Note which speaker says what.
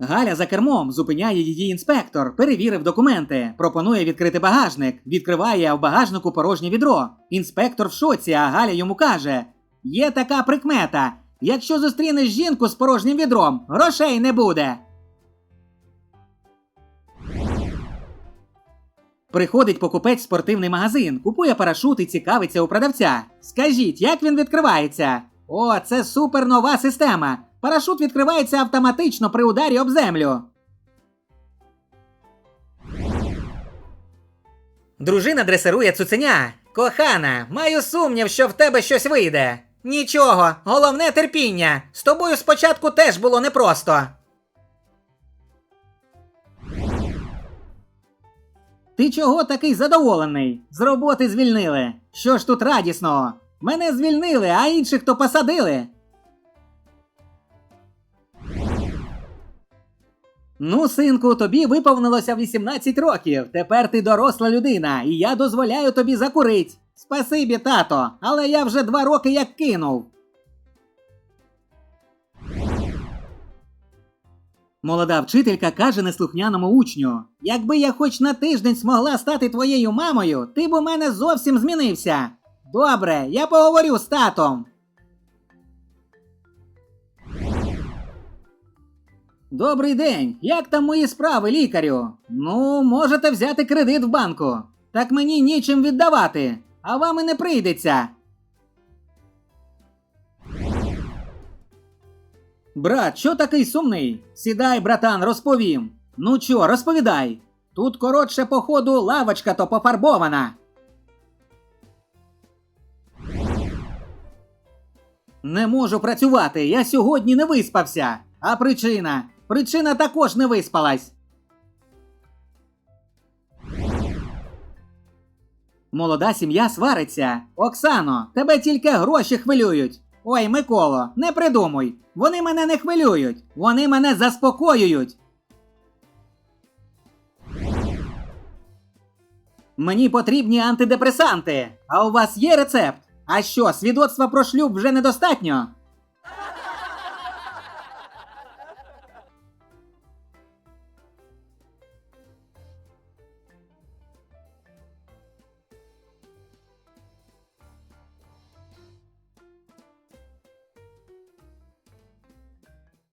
Speaker 1: Галя за кермом зупиняє її інспектор, перевірив документи, пропонує відкрити багажник, відкриває в багажнику порожнє відро. Інспектор в шоці, а Галя йому каже: Є така прикмета. Якщо зустрінеш жінку з порожнім відром, грошей не буде. Приходить покупець в спортивний магазин, купує парашут і цікавиться у продавця. Скажіть, як він відкривається? О, це супер нова система. Парашут відкривається автоматично при ударі об землю. Дружина дресирує цуценя. Кохана, маю сумнів, що в тебе щось вийде. Нічого, головне терпіння. З тобою спочатку теж було непросто. Ти чого такий задоволений? З роботи звільнили. Що ж тут радісного? Мене звільнили, а інших то посадили. Ну, синку, тобі виповнилося 18 років. Тепер ти доросла людина, і я дозволяю тобі закурить. Спасибі, тато, але я вже два роки як кинув. Молода вчителька каже неслухняному учню: Якби я хоч на тиждень змогла стати твоєю мамою, ти б у мене зовсім змінився. Добре, я поговорю з татом. Добрий день. Як там мої справи, лікарю? Ну, можете взяти кредит в банку. Так мені нічим віддавати, а вам і не прийдеться. Брат, що такий сумний? Сідай, братан, розповім. Ну чо, розповідай. Тут коротше, походу, лавочка то пофарбована. Не можу працювати, я сьогодні не виспався. А причина? Причина також не виспалась. Молода сім'я свариться. Оксано, тебе тільки гроші хвилюють. Ой, Миколо, не придумуй. Вони мене не хвилюють. Вони мене заспокоюють. Мені потрібні антидепресанти. А у вас є рецепт? А що, свідоцтва про шлюб вже недостатньо?